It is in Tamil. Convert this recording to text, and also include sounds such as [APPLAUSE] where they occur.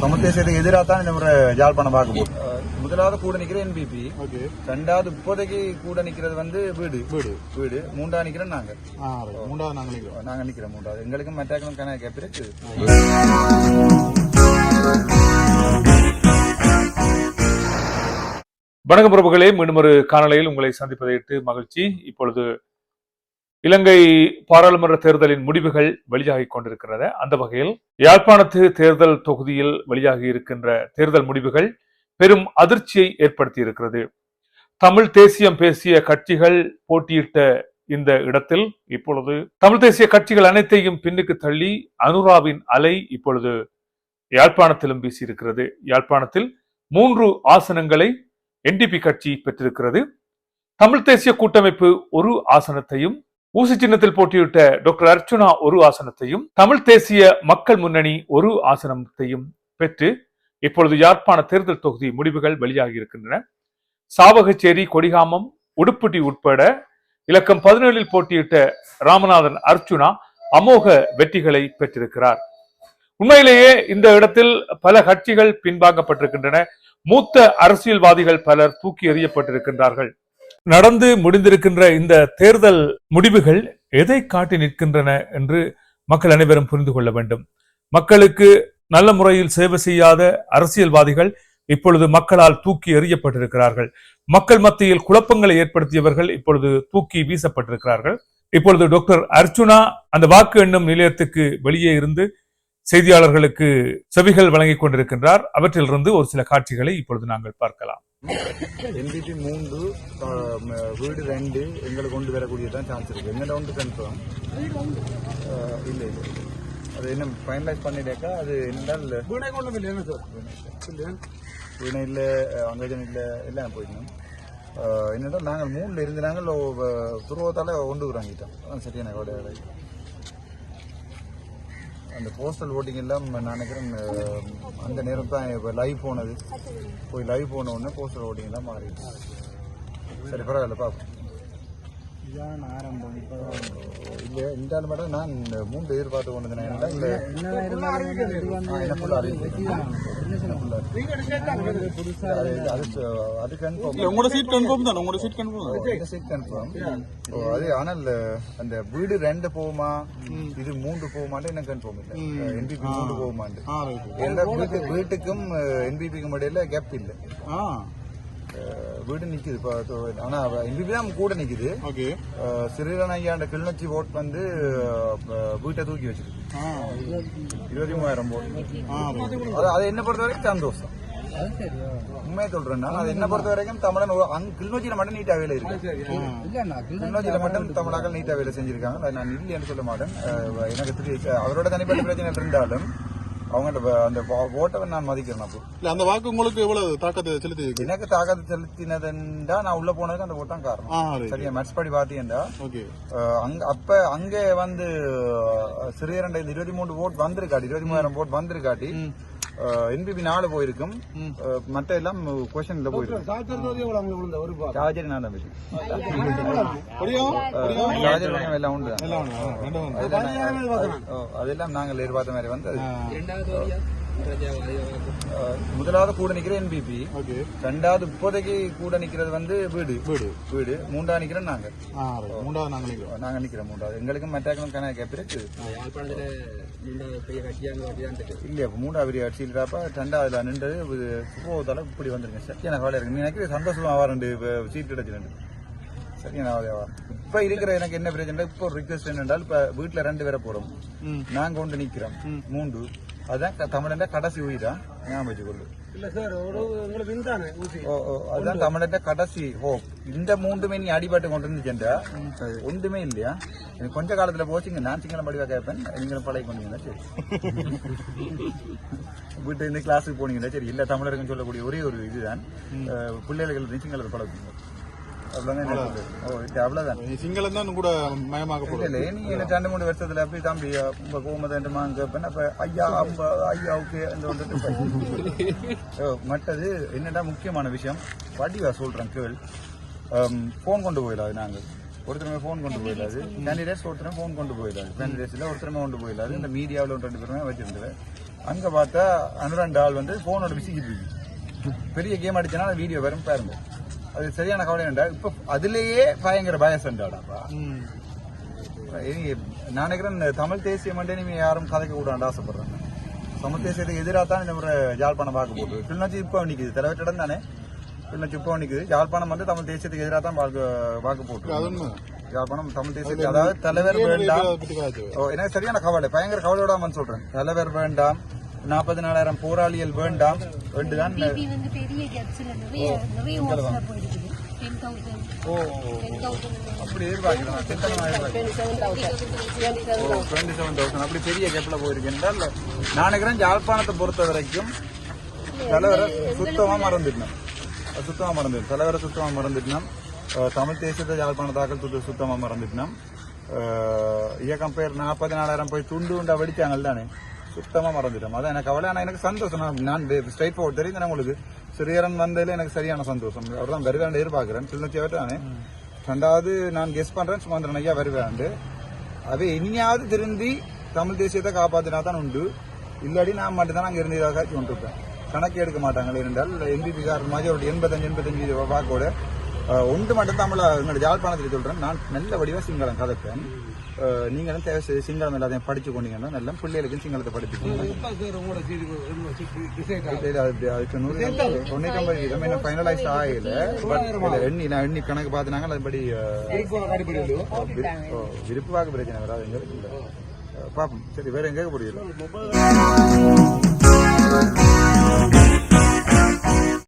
தமிழ் தேசியத்துக்கு எதிராக தான் இந்த முறை யாழ்ப்பாணம் பார்க்க போகுது. அஹ் முதலாவது கூட நிக்கிற என்பிபி ரெண்டாவது இப்போதைக்கு கூட நிக்கிறது வந்து வீடு. வீடு. வீடு. மூன்றாவது நிக்கிறோம் நாங்க. மூன்றாவது நாங்கள் நிற்கிறோம் நாங்க நிக்கிறோம் மூன்றாவது. எங்களுக்கும் மற்றாக்களும் கணக்கு பிறகு. வணக்கம் பிரபுகளே மீண்டும் ஒரு காணொளியில் உங்களை சந்திப்பதையிட்டு மகிழ்ச்சி. இப்பொழுது இலங்கை பாராளுமன்ற தேர்தலின் முடிவுகள் வெளியாகி கொண்டிருக்கிறது அந்த வகையில் யாழ்ப்பாணத்து தேர்தல் தொகுதியில் வெளியாகி இருக்கின்ற தேர்தல் முடிவுகள் பெரும் அதிர்ச்சியை ஏற்படுத்தி இருக்கிறது. தமிழ் தேசியம் பேசிய கட்சிகள் போட்டியிட்ட இந்த இடத்தில் இப்பொழுது தமிழ் தேசிய கட்சிகள் அனைத்தையும் பின்னுக்கு தள்ளி அனுராவின் அலை இப்பொழுது யாழ்ப்பாணத்திலும் வீசியிருக்கிறது. யாழ்ப்பாணத்தில் மூன்று ஆசனங்களை என்டிபி கட்சி பெற்றிருக்கிறது. தமிழ் தேசிய கூட்டமைப்பு ஒரு ஆசனத்தையும் ஊசி சின்னத்தில் போட்டியிட்ட டாக்டர் அர்ச்சுனா ஒரு ஆசனத்தையும் தமிழ் தேசிய மக்கள் முன்னணி ஒரு ஆசனத்தையும் பெற்று இப்பொழுது யாழ்ப்பாண தேர்தல் தொகுதி முடிவுகள் வெளியாகி இருக்கின்றன சாவகச்சேரி கொடிகாமம் உடுப்புட்டி உட்பட இலக்கம் பதினேழில் போட்டியிட்ட ராமநாதன் அர்ச்சுனா அமோக வெற்றிகளை பெற்றிருக்கிறார். உண்மையிலேயே இந்த இடத்தில் பல கட்சிகள் பின்வாங்கப்பட்டிருக்கின்றன. மூத்த அரசியல்வாதிகள் பலர் தூக்கி எறியப்பட்டிருக்கின்றார்கள். நடந்து முடிந்திருக்கின்ற இந்த தேர்தல் முடிவுகள் எதை காட்டி நிற்கின்றன என்று மக்கள் அனைவரும் புரிந்து கொள்ள வேண்டும். மக்களுக்கு நல்ல முறையில் சேவை செய்யாத அரசியல்வாதிகள் இப்பொழுது மக்களால் தூக்கி எறியப்பட்டிருக்கிறார்கள். மக்கள் மத்தியில் குழப்பங்களை ஏற்படுத்தியவர்கள் இப்பொழுது தூக்கி வீசப்பட்டிருக்கிறார்கள். இப்பொழுது டாக்டர் அர்ச்சுனா அந்த வாக்கு எண்ணும் நிலையத்துக்கு வெளியே இருந்து செய்தியாளர்களுக்கு செவிகள் வழங்கிக் கொண்டிருக்கின்றார். அவற்றிலிருந்து ஒரு சில காட்சிகளை இப்பொழுது நாங்கள் பார்க்கலாம். என்பிபி மூன்று வீடு ரெண்டு எங்களுக்கு கொண்டு வரக்கூடியதான் சான்ஸ் இருக்கு. எங்களை ஒன்று கன்ஃபார்ம் இல்ல இல்ல. அது என்ன ஃபைனலைஸ் பண்ணிட்டாக்கா அது என்னென்றால் வீணை இல்லை. அங்கஜன் இல்லை எல்லாம் போயிடணும் என்னென்றால் நாங்கள் மூணில் இருந்து நாங்கள் துருவத்தால் கொண்டு வராங்கிட்டோம் அதான் சரியான வேலை அந்த போஸ்டல் ஓட்டிங் எல்லாம் நான் நினைக்கிறேன் அந்த நேரம் தான் இப்போ லைவ் போனது. போய் லைவ் போன உடனே போஸ்டல் ஓட்டிங் எல்லாம் மாறிடுச்சு. சரி பரவாயில்ல பார்ப்போம் இல்ல இந்த ஆள் மட்டும் நான் இந்த மூன்று எதிர்பார்த்து கொண்டு ஏன்டா இல்ல. உங்களோட சீட் கன்ஃபார்ம் தான்? உங்களோட சீட் கன்ஃபார்ம் சீட் கன்ஃபார்ம் ஓ அது ஆனால் அந்த வீடு ரெண்டு போகுமா? இது மூன்று போகுமான்னு என்ன கன்ஃபார்ம் இல்ல. என்பிபி மூன்று வீட்டு வீட்டுக்கும் என்பிபிக்கும் இடையில கேப் இல்ல. வீடு நிக்குது. இப்போ ஆனா என்பிபி தான் கூட நிக்குது. சிறிலன் ஐயாண்ட கிளிநொச்சி ஓட் வந்து வீட்டை தூக்கி வச்சிருக்கு. இருபத்தி மூவாயிரம் ரைட் அது என்ன பொறுத்த வரைக்கும் சந்தோஷம். உண்மையை சொல்றேன்னா அது என்ன பொறுத்த வரைக்கும் தமிழன் அங்க கிளிநொச்சியில மட்டும் நீட்டா வேலை இருக்கு. கிளிநொச்சியில மட்டும் தமிழாக்கள் நீட்டா வேலை செஞ்சிருக்காங்க. அதை நான் இல்லைன்னு சொல்ல மாட்டேன். எனக்கு அவரோட தனிப்பட்ட பிரச்சனை இருந்தாலும் அவங்கள்ட்ட அந்த ஓட்டை நான் மதிக்கிறேன் அப்போ. இல்ல அந்த வாக்கு உங்களுக்கு எவ்வளவு தாக்கத்தை செலுத்தி எனக்கு தாக்கத்து செலுத்தினதுண்டா நான் உள்ள போனதுக்கு அந்த ஓட்டம் காரணம். சரியா? மேட்ச் படி அஹ் அங்க அப்ப அங்க வந்து அஹ், சிறியரண்ட இந்த இருபத்தி மூணு ஓட் வந்திருக்காட்டி இருபத்தி மூவாயிரம் ஓட் வந்திருக்காட்டி என்பிபி நாலு போயிருக்கும். மத்த எல்லாம் கொஸ்டின்ல போயிருக்கும். சார்ஜர் நான் படியும் சார்ஜர் எல்லாம் உண்டு. அதெல்லாம் நாங்கள் எதிர்பார்த்த மாதிரி வந்து முதலாவது கூட நிக்கிற என்பிபி ரெண்டாவது இப்போதைக்கு கூட நிக்கிறது வந்து வீடு. வீடு. வீடு. மூன்றாவது நிக்கிறோம் நாங்க. மூன்றாவது நாங்கள் நிற்கிறோம் நாங்க நிக்கிறோம் மூன்றாவது. எங்களுக்கும் மற்றாக்களும் கணக்கு பிறகு. இல்லையா மூன்றாவது பெரிய ஆட்சியில் இருக்கப்ப ரெண்டாவதுல நின்றது சுபோதால இப்படி வந்துருங்க சரியான வேலை இருக்கு. எனக்கு சந்தோஷமா ரெண்டு சீட் கிடைச்சிருந்து சரியான இப்ப இருக்கிற எனக்கு என்ன பிரச்சனை? இப்போ ரிக்வெஸ்ட் என்னென்றால் இப்ப வீட்டுல ரெண்டு பேரை போறோம். ம். நாங்க கொண்டு நிக்கிறோம். மூன்று. அதான் தமிழன்ட கடைசி உயிரா? ஞாபகம் வச்சுக்கொள்ளு. ஓ, ஓ, அதுதான் தமிழன்ட கடைசி ஹோப். இந்த மூன்றுமே நீ அடிபட்டு கொண்டு இருந்துச்சேன்டா ஒன்றுமே இல்லையா? எனக்கு கொஞ்ச காலத்துல போச்சுங்க. நான் சிங்களம் படிவா கேட்பேன் நீங்களும் பழகி கொண்டீங்கன்னா சரி. [LAUGHS] வீட்டு இருந்து கிளாஸுக்கு போனீங்கன்னா சரி இல்ல தமிழருக்குன்னு சொல்லக்கூடிய ஒரே ஒரு இதுதான். அஹ், பிள்ளைகள் சிங்களர் பழகுங்க சிங்களம் தான் கூட மயமாக இல்ல நீ எனக்கு ரெண்டு மூணு வருஷத்துல போய் தம்பி உங்க கோமதண்டமா கேட்பேன் அப்ப ஐயா அம்ப ஐயா ஓகே அந்த வந்துட்டு ஓ, மற்றது என்னடா முக்கியமான விஷயம்? வடிவா சொல்றேன் கேள். போன் கொண்டு போயிடாது நாங்க. ஒருத்தருமே போன் கொண்டு போயிடாது. கேண்டிடேட்ஸ் ஒருத்தரும் போன் கொண்டு போயிடாது. கேண்டிடேட்ஸ்ல ஒருத்தருமே கொண்டு போயிடாது. இந்த மீடியாவில் ரெண்டு பேருமே வச்சிருந்தது அங்க பார்த்தா அனுரண்டு ஆள் வந்து போனோட விசிக்கிட்டு பெரிய கேம் அடிச்சனா வீடியோ வரும் பாருங்க. அது சரியான கவலை இப்ப அதுலயே பயங்கர பயசண்டாடாப்பா நான் நினைக்கிறேன் தமிழ் தேசிய மண்டே நீங்க யாரும் கதைக்க கூடாண்டு ஆசைப்படுறாங்க. தமிழ் தேசியத்துக்கு எதிராக தான் இந்த முறை யாழ்ப்பாணம் வாக்கு போட்டு கிளிநொச்சி இப்போ நிக்குது. தலைவற்றிடம் தானே. கிளிநொச்சி இப்போ நிக்குது. யாழ்ப்பாணம் வந்து தமிழ் தேசியத்துக்கு எதிராக தான் வாக்கு வாக்கு போட்டு. யாழ்ப்பாணம் தமிழ் தேசியத்துக்கு அதாவது தலைவர் வேண்டாம். எனக்கு சரியான கவலை. பயங்கர கவலையோட சொல்றேன். தலைவர் வேண்டாம். நாற்பத்தி நாலாயிரம் போராளிகள் வேண்டாம். வேண்டுதான். ஓ டென் அப்படி எதிர்பார்க்கிறேன் சிந்தனை டுவெண்ட்டி செவன் தௌசண்ட் அப்படி பெரிய கேப்ல போயிருக்கு என்றால் நான் நினைக்கிறேன் யாழ்ப்பாணத்தை பொறுத்த வரைக்கும் தலைவரை சுத்தமா மறந்துட்டோம் சுத்தமா மறந்துட்டோம் தலைவரை சுத்தமா மறந்துட்டோம் அஹ் தமிழ் தேசியத்தை யாழ்ப்பாணத்தாக்கள் சுத்த சுத்தமா மறந்துட்டோம் அஹ் இயக்கம் பேர் நாற்பத்தி நாலாயிரம் போய் துண்டு உண்டா வெடிச்சாங்க தானே சுத்தமாக மறந்துட்டோம் அதான் எனக்கு கவலை ஆனால் எனக்கு சந்தோஷம். நான் நான் ஸ்ட்ரைட் ஃபார்வர்ட் தெரியும் தானே உங்களுக்கு சிறியரன் வந்ததில் எனக்கு சரியான சந்தோஷம். அவர் தான் வருவாண்டு எதிர்பார்க்குறேன். கிளிநொச்சி அவர்தானே ரெண்டாவது நான் கெஸ் பண்ணுறேன் சுமந்திரன் ஐயா வருவாண்டு அது இனியாவது திருந்தி தமிழ் தேசியத்தை காப்பாற்றினா தான் உண்டு. இல்லாடி நான் மட்டும்தான் அங்கே அங்க இருந்து இதாக கொண்டு இருப்பேன் கணக்கு எடுக்க மாட்டாங்களே என்றால் எம்பிபி காரன் மாதிரி ஒரு எண்பத்தஞ்சு எண்பத்தஞ்சு வாக்கோட கூட ஒன்று மட்டும் தமிழ என்னோட யாழ்ப்பாணத்தில் சொல்றேன். நான் நல்ல வடிவா சிங்களம் கதைப்பேன். நீங்களும் தேவை செய்து சிங்களம் எல்லாத்தையும் படிச்சு கொண்டீங்கன்னா நல்ல பிள்ளைகளுக்கும் சிங்களத்தை படிப்பிக்கணும் அதுக்கு நூறு தொண்ணூத்தி ஒன்பது வீதம். என்ன ஃபைனலைஸ் ஆகல. எண்ணி நான் எண்ணி கணக்கு பார்த்தினாங்க அதுபடி அஹ், ஓ, விருப்பு வாக்கு பிரச்சனை வராது எங்க பாப்போம் சரி வேற எங்க புரியல